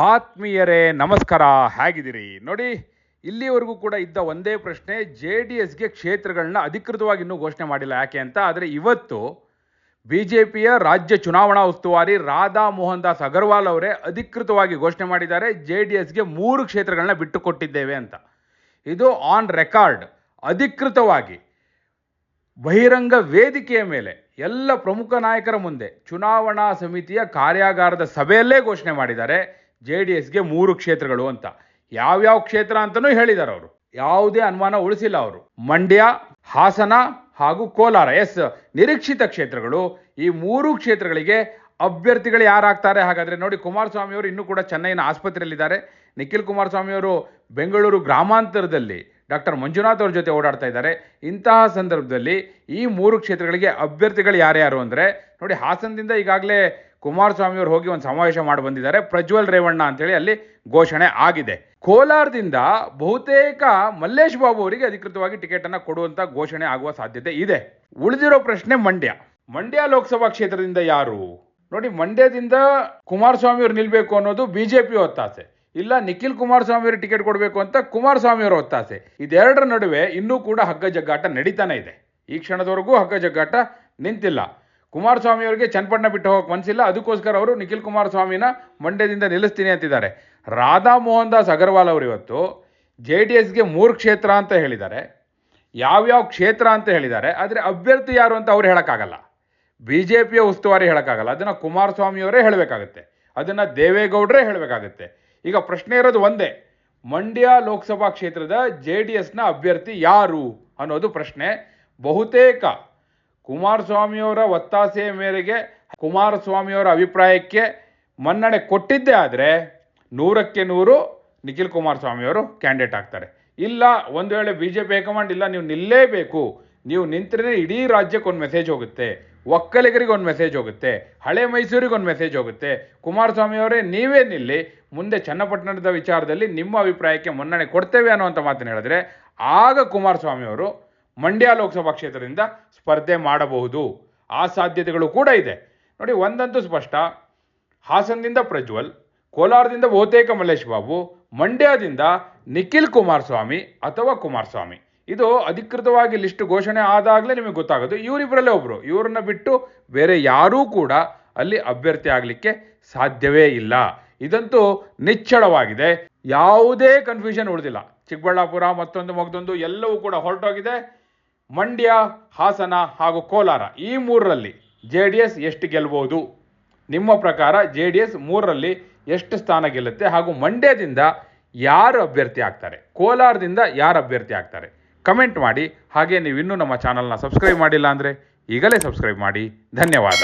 ಆತ್ಮೀಯರೇ, ನಮಸ್ಕಾರ. ಹೇಗಿದ್ದೀರಿ? ನೋಡಿ, ಇಲ್ಲಿವರೆಗೂ ಕೂಡ ಇದ್ದ ಒಂದೇ ಪ್ರಶ್ನೆ, ಜೆ ಡಿ ಎಸ್ಗೆ ಕ್ಷೇತ್ರಗಳನ್ನ ಅಧಿಕೃತವಾಗಿ ಇನ್ನೂ ಘೋಷಣೆ ಮಾಡಿಲ್ಲ. ಯಾಕೆ ಅಂತ? ಆದರೆ ಇವತ್ತು ಬಿ ಜೆ ಪಿಯ ರಾಜ್ಯ ಚುನಾವಣಾ ಉಸ್ತುವಾರಿ ರಾಧಾ ಮೋಹನ್ ದಾಸ್ ಅಗರ್ವಾಲ್ ಅವರೇ ಅಧಿಕೃತವಾಗಿ ಘೋಷಣೆ ಮಾಡಿದ್ದಾರೆ. ಜೆ ಡಿ ಎಸ್ಗೆ ಮೂರು ಕ್ಷೇತ್ರಗಳನ್ನ ಬಿಟ್ಟುಕೊಟ್ಟಿದ್ದೇವೆ ಅಂತ. ಇದು ಆನ್ ರೆಕಾರ್ಡ್ ಅಧಿಕೃತವಾಗಿ ಬಹಿರಂಗ ವೇದಿಕೆಯ ಮೇಲೆ ಎಲ್ಲ ಪ್ರಮುಖ ನಾಯಕರ ಮುಂದೆ ಚುನಾವಣಾ ಸಮಿತಿಯ ಕಾರ್ಯಾಗಾರದ ಸಭೆಯಲ್ಲೇ ಘೋಷಣೆ ಮಾಡಿದ್ದಾರೆ. ಜೆ ಡಿ ಎಸ್ಗೆ ಮೂರು ಕ್ಷೇತ್ರಗಳು ಅಂತ. ಯಾವ್ಯಾವ ಕ್ಷೇತ್ರ ಅಂತಲೂ ಹೇಳಿದ್ದಾರೆ ಅವರು. ಯಾವುದೇ ಅನುಮಾನ ಉಳಿಸಿಲ್ಲ ಅವರು. ಮಂಡ್ಯ, ಹಾಸನ ಹಾಗೂ ಕೋಲಾರ. ಎಸ್, ನಿರೀಕ್ಷಿತ ಕ್ಷೇತ್ರಗಳು. ಈ ಮೂರು ಕ್ಷೇತ್ರಗಳಿಗೆ ಅಭ್ಯರ್ಥಿಗಳು ಯಾರಾಗ್ತಾರೆ? ಹಾಗಾದರೆ ನೋಡಿ, ಕುಮಾರಸ್ವಾಮಿ ಅವರು ಇನ್ನೂ ಕೂಡ ಚೆನ್ನೈನ ಆಸ್ಪತ್ರೆಯಲ್ಲಿದ್ದಾರೆ. ನಿಖಿಲ್ ಕುಮಾರಸ್ವಾಮಿ ಅವರು ಬೆಂಗಳೂರು ಗ್ರಾಮಾಂತರದಲ್ಲಿ ಡಾಕ್ಟರ್ ಮಂಜುನಾಥ್ ಅವ್ರ ಜೊತೆ ಓಡಾಡ್ತಾ ಇದ್ದಾರೆ. ಇಂತಹ ಸಂದರ್ಭದಲ್ಲಿ ಈ ಮೂರು ಕ್ಷೇತ್ರಗಳಿಗೆ ಅಭ್ಯರ್ಥಿಗಳು ಯಾರ್ಯಾರು ಅಂದರೆ, ನೋಡಿ, ಹಾಸನದಿಂದ ಈಗಾಗಲೇ ಕುಮಾರಸ್ವಾಮಿ ಅವರು ಹೋಗಿ ಒಂದು ಸಮಾವೇಶ ಮಾಡಿ ಬಂದಿದ್ದಾರೆ. ಪ್ರಜ್ವಲ್ ರೇವಣ್ಣ ಅಂತೇಳಿ ಅಲ್ಲಿ ಘೋಷಣೆ ಆಗಿದೆ. ಕೋಲಾರದಿಂದ ಬಹುತೇಕ ಮಲ್ಲೇಶ್ ಬಾಬು ಅವರಿಗೆ ಅಧಿಕೃತವಾಗಿ ಟಿಕೆಟ್ ಅನ್ನು ಕೊಡುವಂತ ಘೋಷಣೆ ಆಗುವ ಸಾಧ್ಯತೆ ಇದೆ. ಉಳಿದಿರೋ ಪ್ರಶ್ನೆ ಮಂಡ್ಯ. ಮಂಡ್ಯ ಲೋಕಸಭಾ ಕ್ಷೇತ್ರದಿಂದ ಯಾರು? ನೋಡಿ, ಮಂಡ್ಯದಿಂದ ಕುಮಾರಸ್ವಾಮಿ ಅವರು ನಿಲ್ಬೇಕು ಅನ್ನೋದು ಬಿಜೆಪಿ ಒತ್ತಾಸೆ. ಇಲ್ಲ, ನಿಖಿಲ್ ಕುಮಾರಸ್ವಾಮಿ ಅವರು ಟಿಕೆಟ್ ಕೊಡಬೇಕು ಅಂತ ಕುಮಾರಸ್ವಾಮಿ ಅವರ ಒತ್ತಾಸೆ. ಇದೆರಡರ ನಡುವೆ ಇನ್ನೂ ಕೂಡ ಹಗ್ಗ ಜಗ್ಗಾಟ ನಡೀತಾನೆ ಇದೆ. ಈ ಕ್ಷಣದವರೆಗೂ ಹಗ್ಗ ಜಗ್ಗಾಟ ನಿಂತಿಲ್ಲ. ಕುಮಾರಸ್ವಾಮಿ ಅವರಿಗೆ ಚನ್ನಪಟ್ಟಣ ಬಿಟ್ಟು ಹೋಗಕ್ಕೆ ಮನಸ್ಸಿಲ್ಲ ಅದಕ್ಕೋಸ್ಕರ ಅವರು ನಿಖಿಲ್ ಕುಮಾರಸ್ವಾಮಿನ ಮಂಡ್ಯದಿಂದ ನಿಲ್ಲಿಸ್ತೀನಿ ಅಂತಿದ್ದಾರೆ. ರಾಧಾ ಮೋಹನ್ ದಾಸ್ ಅಗರ್ವಾಲ್ ಅವರು ಇವತ್ತು ಜೆ ಡಿ ಎಸ್ಗೆ ಮೂರು ಕ್ಷೇತ್ರ ಅಂತ ಹೇಳಿದ್ದಾರೆ. ಯಾವ್ಯಾವ ಕ್ಷೇತ್ರ ಅಂತ ಹೇಳಿದ್ದಾರೆ. ಆದರೆ ಅಭ್ಯರ್ಥಿ ಯಾರು ಅಂತ ಅವ್ರು ಹೇಳೋಕ್ಕಾಗಲ್ಲ. ಬಿ ಜೆ ಪಿಯ ಉಸ್ತುವಾರಿ ಹೇಳೋಕ್ಕಾಗಲ್ಲ. ಅದನ್ನು ಕುಮಾರಸ್ವಾಮಿಯವರೇ ಹೇಳಬೇಕಾಗತ್ತೆ. ಅದನ್ನು ದೇವೇಗೌಡರೇ ಹೇಳಬೇಕಾಗತ್ತೆ. ಈಗ ಪ್ರಶ್ನೆ ಇರೋದು ಒಂದೇ. ಮಂಡ್ಯ ಲೋಕಸಭಾ ಕ್ಷೇತ್ರದ ಜೆ ಡಿ ಎಸ್ನ ಅಭ್ಯರ್ಥಿ ಯಾರು ಅನ್ನೋದು ಪ್ರಶ್ನೆ. ಬಹುತೇಕ ಕುಮಾರಸ್ವಾಮಿಯವರ ಒತ್ತಾಸೆಯ ಮೇರೆಗೆ ಕುಮಾರಸ್ವಾಮಿಯವರ ಅಭಿಪ್ರಾಯಕ್ಕೆ ಮನ್ನಣೆ ಕೊಟ್ಟಿದ್ದೇ ಆದರೆ ನೂರಕ್ಕೆ ನೂರು ನಿಖಿಲ್ ಕುಮಾರಸ್ವಾಮಿಯವರು ಕ್ಯಾಂಡಿಡೇಟ್ ಆಗ್ತಾರೆ. ಇಲ್ಲ, ಒಂದು ವೇಳೆ ಬಿ ಜೆ ಪಿ ಹೈಕಮಾಂಡ್ ಇಲ್ಲ, ನೀವು ನಿಲ್ಲೇಬೇಕು. ನೀವು ನಿಂತರೆ ಇಡೀ ರಾಜ್ಯಕ್ಕೆ ಒಂದು ಮೆಸೇಜ್ ಹೋಗುತ್ತೆ. ಒಕ್ಕಲಿಗರಿಗೆ ಒಂದು ಮೆಸೇಜ್ ಹೋಗುತ್ತೆ. ಹಳೆ ಮೈಸೂರಿಗೆ ಒಂದು ಮೆಸೇಜ್ ಹೋಗುತ್ತೆ. ಕುಮಾರಸ್ವಾಮಿ ಅವರೇ ನೀವೇ ನಿಲ್ಲಿ. ಮುಂದೆ ಚನ್ನಪಟ್ಟಣದ ವಿಚಾರದಲ್ಲಿ ನಿಮ್ಮ ಅಭಿಪ್ರಾಯಕ್ಕೆ ಮನ್ನಣೆ ಕೊಡ್ತೇವೆ ಅನ್ನುವಂಥ ಮಾತನ್ನು ಹೇಳಿದ್ರೆ, ಆಗ ಕುಮಾರಸ್ವಾಮಿ ಅವರು ಮಂಡ್ಯ ಲೋಕಸಭಾ ಕ್ಷೇತ್ರದಿಂದ ಸ್ಪರ್ಧೆ ಮಾಡಬಹುದು. ಆ ಸಾಧ್ಯತೆಗಳು ಕೂಡ ಇದೆ. ನೋಡಿ, ಒಂದಂತೂ ಸ್ಪಷ್ಟ. ಹಾಸನದಿಂದ ಪ್ರಜ್ವಲ್, ಕೋಲಾರದಿಂದ ಬಹುತೇಕ ಮಲ್ಲೇಶ್ ಬಾಬು, ಮಂಡ್ಯದಿಂದ ನಿಖಿಲ್ ಕುಮಾರಸ್ವಾಮಿ ಅಥವಾ ಕುಮಾರಸ್ವಾಮಿ. ಇದು ಅಧಿಕೃತವಾಗಿ ಲಿಸ್ಟ್ ಘೋಷಣೆ ಆದಾಗಲೇ ನಿಮಗೆ ಗೊತ್ತಾಗೋದು. ಇವರಿಬ್ಬರಲ್ಲೇ ಒಬ್ಬರು ಇವರನ್ನ ಬಿಟ್ಟು ಬೇರೆ ಯಾರೂ ಕೂಡ ಅಲ್ಲಿ ಅಭ್ಯರ್ಥಿ ಆಗಲಿಕ್ಕೆ ಸಾಧ್ಯವೇ ಇಲ್ಲ. ಇದಂತೂ ನಿಚ್ಚಳವಾಗಿದೆ. ಯಾವುದೇ ಕನ್ಫ್ಯೂಷನ್ ಉಳಿದಿಲ್ಲ. ಚಿಕ್ಕಬಳ್ಳಾಪುರ ಮತ್ತೊಂದು, ಮಗದೊಂದು ಎಲ್ಲವೂ ಕೂಡ ಹೊರಟೋಗಿದೆ. ಮಂಡ್ಯ, ಹಾಸನ ಹಾಗೂ ಕೋಲಾರ ಈ ಮೂರರಲ್ಲಿ ಜೆ ಡಿ ಎಸ್ ಎಷ್ಟು ಗೆಲ್ಬೋದು? ನಿಮ್ಮ ಪ್ರಕಾರ ಜೆ ಡಿ ಎಸ್ ಮೂರರಲ್ಲಿ ಎಷ್ಟು ಸ್ಥಾನ ಗೆಲ್ಲುತ್ತೆ? ಹಾಗೂ ಮಂಡ್ಯದಿಂದ ಯಾರು ಅಭ್ಯರ್ಥಿ ಆಗ್ತಾರೆ? ಕೋಲಾರದಿಂದ ಯಾರು ಅಭ್ಯರ್ಥಿ ಆಗ್ತಾರೆ? ಕಮೆಂಟ್ ಮಾಡಿ. ಹಾಗೆ ನೀವು ಇನ್ನೂ ನಮ್ಮ ಚಾನಲ್ನ ಸಬ್ಸ್ಕ್ರೈಬ್ ಮಾಡಿಲ್ಲ ಅಂದರೆ ಈಗಲೇ ಸಬ್ಸ್ಕ್ರೈಬ್ ಮಾಡಿ. ಧನ್ಯವಾದ.